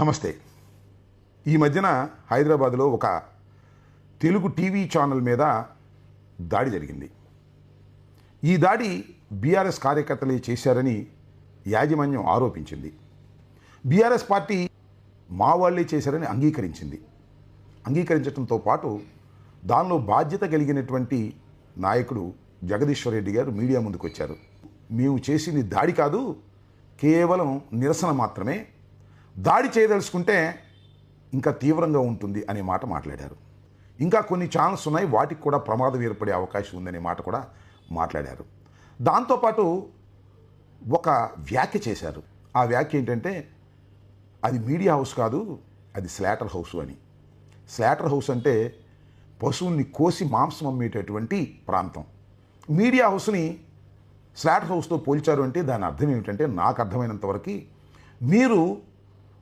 నమస్తే. ఈ మధ్యన హైదరాబాద్లో ఒక తెలుగు టీవీ ఛానల్ మీద దాడి జరిగింది. ఈ దాడి బీఆర్ఎస్ కార్యకర్తలే చేశారని యాజమాన్యం ఆరోపించింది. బీఆర్ఎస్ పార్టీ మా వాళ్ళే చేశారని అంగీకరించింది. అంగీకరించడంతో పాటు దానిలో బాధ్యత కలిగినటువంటి నాయకుడు జగదీశ్వర్ రెడ్డి గారు మీడియా ముందుకు వచ్చారు మేము చేసింది దాడి కాదు కేవలం నిరసన మాత్రమే దాడి చేయదలుచుకుంటే ఇంకా తీవ్రంగా ఉంటుంది అనే మాట మాట్లాడారు. ఇంకా కొన్ని ఛానల్స్ ఉన్నాయి వాటికి కూడా ప్రమాదం ఏర్పడే అవకాశం ఉందనే మాట కూడా మాట్లాడారు. దాంతోపాటు ఒక వ్యాఖ్య చేశారు. ఆ వ్యాఖ్య ఏంటంటే అది మీడియా హౌస్ కాదు అది స్లాటర్ హౌస్ అని. స్లాటర్ హౌస్ అంటే పశువుల్ని కోసి మాంసం అమ్మేటటువంటి ప్రాంతం. మీడియా హౌస్ని స్లాటర్ హౌస్తో పోల్చారు అంటే దాని అర్థం ఏమిటంటే నాకు అర్థమైనంతవరకు మీరు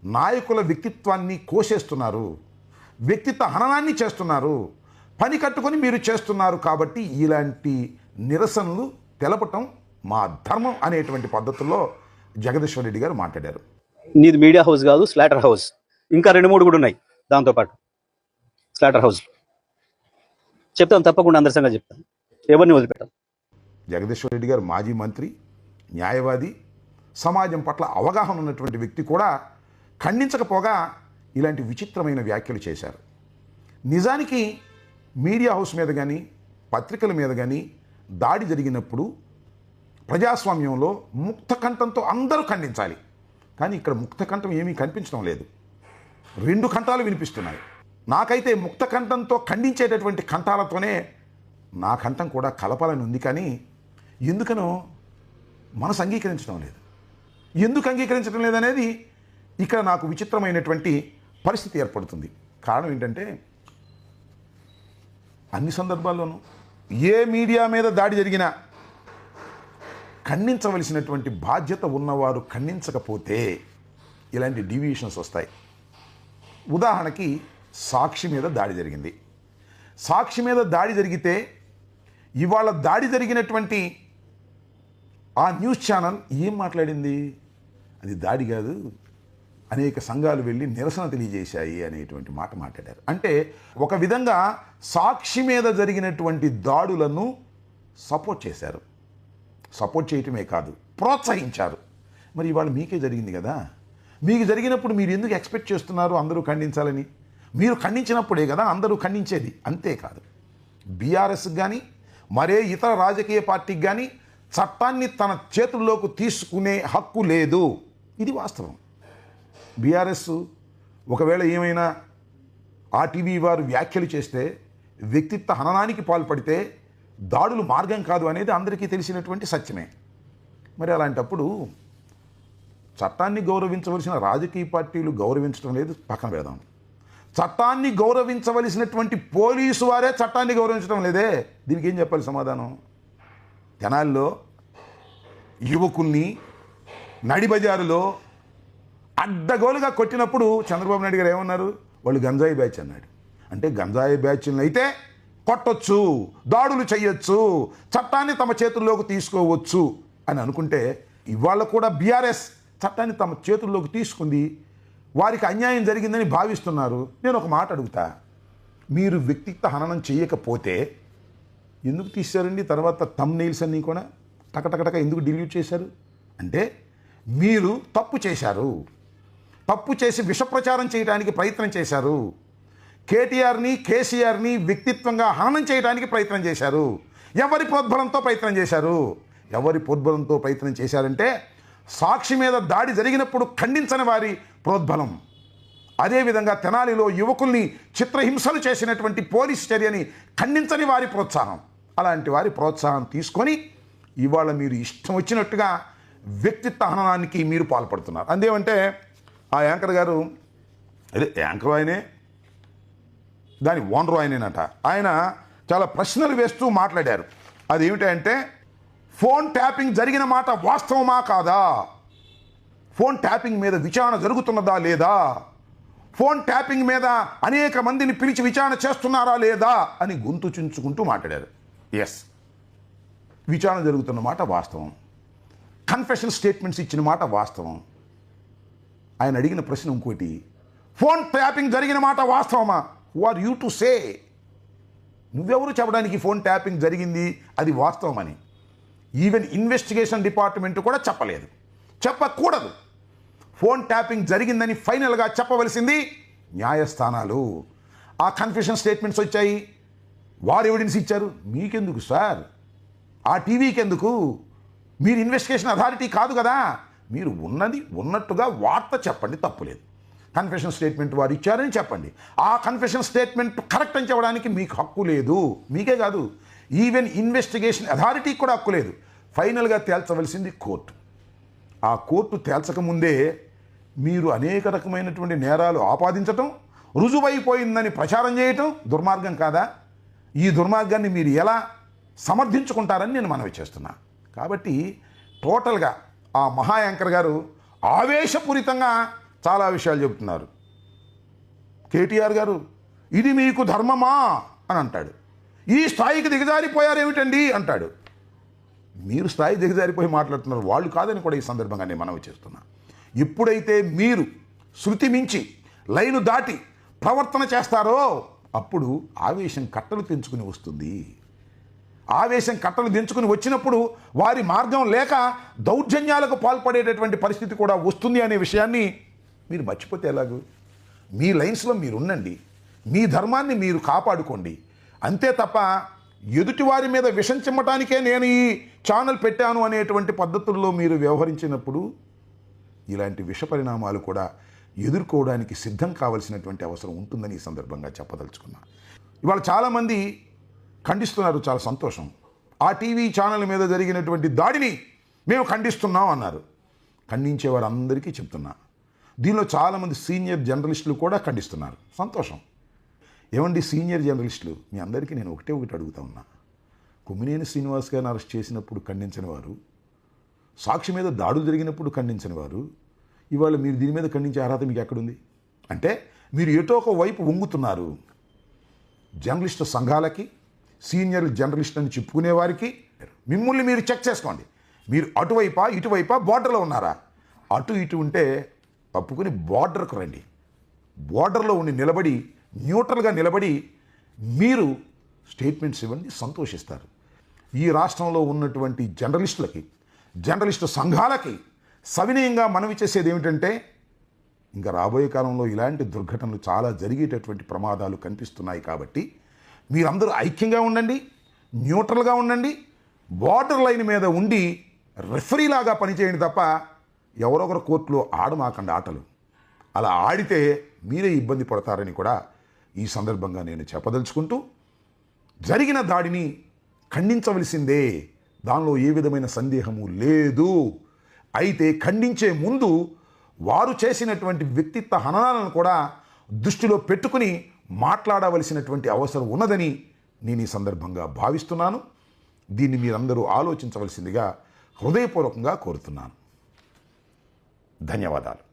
నాయకుల వ్యక్తిత్వాన్ని కోసేస్తున్నారు. వ్యక్తిత్వ హననాన్ని చేస్తున్నారు. పని కట్టుకొని మీరు చేస్తున్నారు కాబట్టి ఇలాంటి నిరసనలు తెలపటం మా ధర్మం అనేటువంటి పద్ధతుల్లో జగదీశ్వర్ రెడ్డి గారు మాట్లాడారు. నీది మీడియా హౌస్ కాదు స్లాటర్ హౌస్. ఇంకా రెండు మూడు కూడా ఉన్నాయి దాంతోపాటు స్లాటర్ హౌస్. చెప్తాను తప్పకుండా అందరి సంగతి చెప్తాను. ఎవరిని వదిలిపెట్టాం జగదీశ్వర్ రెడ్డి గారు మాజీ మంత్రి న్యాయవాది సమాజం పట్ల అవగాహన ఉన్నటువంటి వ్యక్తి కూడా ఖండించకపోగా ఇలాంటి విచిత్రమైన వ్యాఖ్యలు చేశారు. నిజానికి మీడియా హౌస్ మీద కానీ పత్రికల మీద కానీ దాడి జరిగినప్పుడు ప్రజాస్వామ్యంలో ముక్త కంఠంతో అందరూ ఖండించాలి. కానీ ఇక్కడ ముక్త కంఠం ఏమీ కనిపించడం లేదు. రెండు కంఠాలు వినిపిస్తున్నాయి. నాకైతే ముక్త కంఠంతో ఖండించేటటువంటి కంఠాలతోనే నా కంఠం కూడా కలపాలని ఉంది కానీ ఎందుకనో మనసు అంగీకరించడం లేదు. ఎందుకు అంగీకరించడం లేదనేది ఇక్కడ నాకు విచిత్రమైనటువంటి పరిస్థితి ఏర్పడుతుంది. కారణం ఏంటంటే అన్ని సందర్భాల్లోనూ ఏ మీడియా మీద దాడి జరిగినా ఖండించవలసినటువంటి బాధ్యత ఉన్నవారు ఖండించకపోతే ఇలాంటి డివియేషన్స్ వస్తాయి. ఉదాహరణకి సాక్షి మీద దాడి జరిగింది. సాక్షి మీద దాడి జరిగితే ఇవాళ దాడి జరిగినటువంటి ఆ న్యూస్ ఛానల్ ఏం మాట్లాడింది? అది దాడి కాదు. అనేక సంఘాలు వెళ్ళి నిరసన తెలియజేశాయి అనేటువంటి మాట మాట్లాడారు. అంటే ఒక విధంగా సాక్షి మీద జరిగినటువంటి దాడులను సపోర్ట్ చేశారు. సపోర్ట్ చేయటమే కాదు ప్రోత్సహించారు. మరి ఇవాళ మీకే జరిగింది కదా? మీకు జరిగినప్పుడు మీరు ఎందుకు ఎక్స్పెక్ట్ చేస్తున్నారు అందరూ ఖండించాలని? మీరు ఖండించినప్పుడే కదా అందరూ ఖండించేది. అంతేకాదు బీఆర్ఎస్కి కానీ మరే ఇతర రాజకీయ పార్టీకి కానీ చట్టాన్ని తన చేతుల్లోకి తీసుకునే హక్కు లేదు. ఇది వాస్తవం. బీఆర్ఎస్ ఒకవేళ ఏమైనా ఆర్టీవీ వారు వ్యాఖ్యలు చేస్తే వ్యక్తిత్వ హననానికి పాల్పడితే దాడులు మార్గం కాదు అనేది అందరికీ తెలిసినటువంటి సత్యమే. మరి అలాంటప్పుడు చట్టాన్ని గౌరవించవలసిన రాజకీయ పార్టీలు గౌరవించడం లేదు పక్కన పెడదాం. చట్టాన్ని గౌరవించవలసినటువంటి పోలీసు వారే చట్టాన్ని గౌరవించడం లేదే. దీనికి ఏం చెప్పాలి సమాధానం? జనాల్లో యువకుల్ని నడిబజారులో అడ్డగోలుగా కొట్టినప్పుడు చంద్రబాబు నాయుడు గారు ఏమన్నారు? వాళ్ళు గంజాయి బ్యాచ్ అన్నాడు. అంటే గంజాయి బ్యాచ్లను అయితే కొట్టొచ్చు దాడులు చేయొచ్చు చట్టాన్ని తమ చేతుల్లోకి తీసుకోవచ్చు అని అనుకుంటే ఇవాళ కూడా బీఆర్ఎస్ చట్టాన్ని తమ చేతుల్లోకి తీసుకుంది. వారికి అన్యాయం జరిగిందని భావిస్తున్నారు. నేను ఒక మాట అడుగుతా. మీరు వ్యక్తిత్వ హననం చేయకపోతే ఎందుకు తీశారండి? తర్వాత తమ్ నెయిల్స్ అన్నీ కూడా టకటకటక ఎందుకు డిలీట్ చేశారు? అంటే మీరు తప్పు చేశారు. తప్పు చేసి విషప్రచారం చేయడానికి ప్రయత్నం చేశారు. కేటీఆర్ని కేసీఆర్ని వ్యక్తిత్వంగా హననం చేయడానికి ప్రయత్నం చేశారు. ఎవరి ప్రోద్బలంతో ప్రయత్నం చేశారు? ఎవరి ప్రోద్బలంతో ప్రయత్నం చేశారంటే సాక్షి మీద దాడి జరిగినప్పుడు ఖండించని వారి ప్రోద్బలం. అదేవిధంగా తెనాలిలో యువకుల్ని చిత్రహింసలు చేసినటువంటి పోలీస్ చర్యని ఖండించని వారి ప్రోత్సాహం. అలాంటి వారి ప్రోత్సాహం తీసుకొని ఇవాళ మీరు ఇష్టం వచ్చినట్టుగా వ్యక్తిత్వ హననానికి మీరు పాల్పడుతున్నారు. అందేమంటే ఆ యాంకర్ గారు అదే యాంకర్ ఆయనే దాని ఓనరు ఆయనేనట. ఆయన చాలా ప్రశ్నలు వేస్తూ మాట్లాడారు. అది ఏమిటంటే ఫోన్ ట్యాపింగ్ జరిగిన మాట వాస్తవమా కాదా? ఫోన్ ట్యాపింగ్ మీద విచారణ జరుగుతున్నదా లేదా? ఫోన్ ట్యాపింగ్ మీద అనేక మందిని పిలిచి విచారణ చేస్తున్నారా లేదా? అని గొంతు చించుకుంటూ మాట్లాడారు. ఎస్ విచారణ జరుగుతున్న మాట వాస్తవం. కన్ఫెషన్ స్టేట్మెంట్స్ ఇచ్చిన మాట వాస్తవం. ఆయన అడిగిన ప్రశ్న ఇంకోటి ఫోన్ ట్యాపింగ్ జరిగిన మాట వాస్తవమా? Who are you to say నువ్వెవరు చెప్పడానికి ఫోన్ ట్యాపింగ్ జరిగింది? అది వాస్తవమని. ఈవెన్ ఇన్వెస్టిగేషన్ డిపార్ట్మెంట్ కూడా చెప్పలేదు. చెప్పకూడదు. ఫోన్ ట్యాపింగ్ జరిగిందని ఫైనల్గా చెప్పవలసింది న్యాయస్థానాలు. ఆ కన్ఫ్యూషన్ స్టేట్మెంట్స్ వచ్చాయి. వారు ఎవిడెన్స్ ఇచ్చారు. మీకెందుకు సార్? ఆ టీవీకి ఎందుకు మీరు ఇన్వెస్టిగేషన్ అథారిటీ కాదు కదా. మీరు ఉన్నది ఉన్నట్టుగా వార్త చెప్పండి తప్పులేదు కన్ఫెషన్ స్టేట్మెంట్ వారు ఇచ్చారని చెప్పండి. ఆ కన్ఫెషన్ స్టేట్మెంట్ కరెక్ట్ అని చెప్పడానికి మీకు హక్కు లేదు. మీకే కాదు. ఈవెన్ ఇన్వెస్టిగేషన్ అథారిటీకి కూడా హక్కు లేదు. ఫైనల్గా తేల్చవలసింది కోర్టు ఆ కోర్టు తేల్చకముందే మీరు అనేక రకమైనటువంటి నేరాలు ఆపాదించటం రుజువైపోయిందని ప్రచారం చేయటం దుర్మార్గం కాదా? ఈ దుర్మార్గాన్ని మీరు ఎలా సమర్థించుకుంటారని నేను మనవి చేస్తున్నా. కాబట్టి టోటల్గా ఆ మహా యాంకర్ గారు ఆవేశపూరితంగా చాలా విషయాలు చెబుతున్నారు. కేటీఆర్ గారు ఇది మీకు ధర్మమా? అని అంటాడు. ఈ స్థాయికి దిగజారిపోయారేమిటండి అంటాడు. మీరు స్థాయి దిగజారిపోయి మాట్లాడుతున్నారు వాళ్ళు కాదని కూడా ఈ సందర్భంగా నేను మనవి చేస్తున్నా. ఎప్పుడైతే మీరు శృతి మించి లైను దాటి ప్రవర్తన చేస్తారో అప్పుడు ఆవేశం కట్టలు పెంచుకుని వస్తుంది. ఆవేశం కట్టలు దించుకుని వచ్చినప్పుడు వారి మార్గం లేక దౌర్జన్యాలకు పాల్పడేటటువంటి పరిస్థితి కూడా వస్తుంది అనే విషయాన్ని మీరు మర్చిపోతే ఎలాగూ? మీ లైన్స్లో మీరు ఉండండి మీ ధర్మాన్ని మీరు కాపాడుకోండి. అంతే తప్ప ఎదుటి వారి మీద విషం చిమ్మటానికే నేను ఈ ఛానల్ పెట్టాను అనేటువంటి పద్ధతుల్లో మీరు వ్యవహరించినప్పుడు ఇలాంటి విష పరిణామాలు కూడా ఎదుర్కోవడానికి సిద్ధం కావలసినటువంటి అవసరం ఉంటుందని ఈ సందర్భంగా చెప్పదలుచుకున్నా. ఇవాళ చాలామంది ఖండిస్తున్నారు చాలా సంతోషం. ఆ టీవీ ఛానల్ మీద జరిగినటువంటి దాడిని మేము ఖండిస్తున్నాం అన్నారు. ఖండించేవారు అందరికీ చెప్తున్నా. దీనిలో చాలామంది సీనియర్ జర్నలిస్టులు కూడా ఖండిస్తున్నారు. సంతోషం. ఏమండి సీనియర్ జర్నలిస్టులు? మీ అందరికీ నేను ఒకటే ఒకటి అడుగుతా ఉన్నా. కొమ్మినేని శ్రీనివాస్ గారిని అరెస్ట్ చేసినప్పుడు ఖండించని వారు? సాక్షి మీద దాడులు జరిగినప్పుడు ఖండించని వారు? ఇవాళ మీరు దీని మీద ఖండించే అర్హత మీకు ఎక్కడుంది? అంటే మీరు ఎటో ఒక వైపు వంగుతున్నారు జర్నలిస్టు సంఘాలకి సీనియర్ జర్నలిస్ట్ అని చెప్పుకునే వారికి మిమ్మల్ని మీరు చెక్ చేసుకోండి. మీరు అటువైపా ఇటువైపా బార్డర్లో ఉన్నారా? అటు ఇటు ఉంటే తప్పుకుని బార్డర్కు రండి. బార్డర్లో ఉండి నిలబడి న్యూట్రల్గా నిలబడి మీరు స్టేట్మెంట్స్ ఇవ్వండి సంతోషిస్తారు. ఈ రాష్ట్రంలో ఉన్నటువంటి జర్నలిస్టులకి జర్నలిస్టు సంఘాలకి సవినయంగా మనవి చేసేది ఏమిటంటే ఇంకా రాబోయే కాలంలో ఇలాంటి దుర్ఘటనలు చాలా జరిగేటటువంటి ప్రమాదాలు కనిపిస్తున్నాయి కాబట్టి మీరందరూ ఐక్యంగా ఉండండి న్యూట్రల్గా ఉండండి బార్డర్ లైన్ మీద ఉండి రెఫరీలాగా పనిచేయండి తప్ప ఎవరొకరు కోర్టులో ఆడమాకండి ఆటలు. అలా ఆడితే మీరే ఇబ్బంది పడతారని కూడా ఈ సందర్భంగా నేను చెప్పదలుచుకుంటూ జరిగిన దాడిని ఖండించవలసిందే. దానిలో ఏ విధమైన సందేహము లేదు. అయితే ఖండించే ముందు వారు చేసినటువంటి వ్యక్తిత్వ హననాలను కూడా దృష్టిలో పెట్టుకుని మాట్లాడవలసినటువంటి అవసరం ఉన్నదని నేను ఈ సందర్భంగా భావిస్తున్నాను. దీన్ని మీరందరూ ఆలోచించవలసిందిగా హృదయపూర్వకంగా కోరుతున్నాను. ధన్యవాదాలు.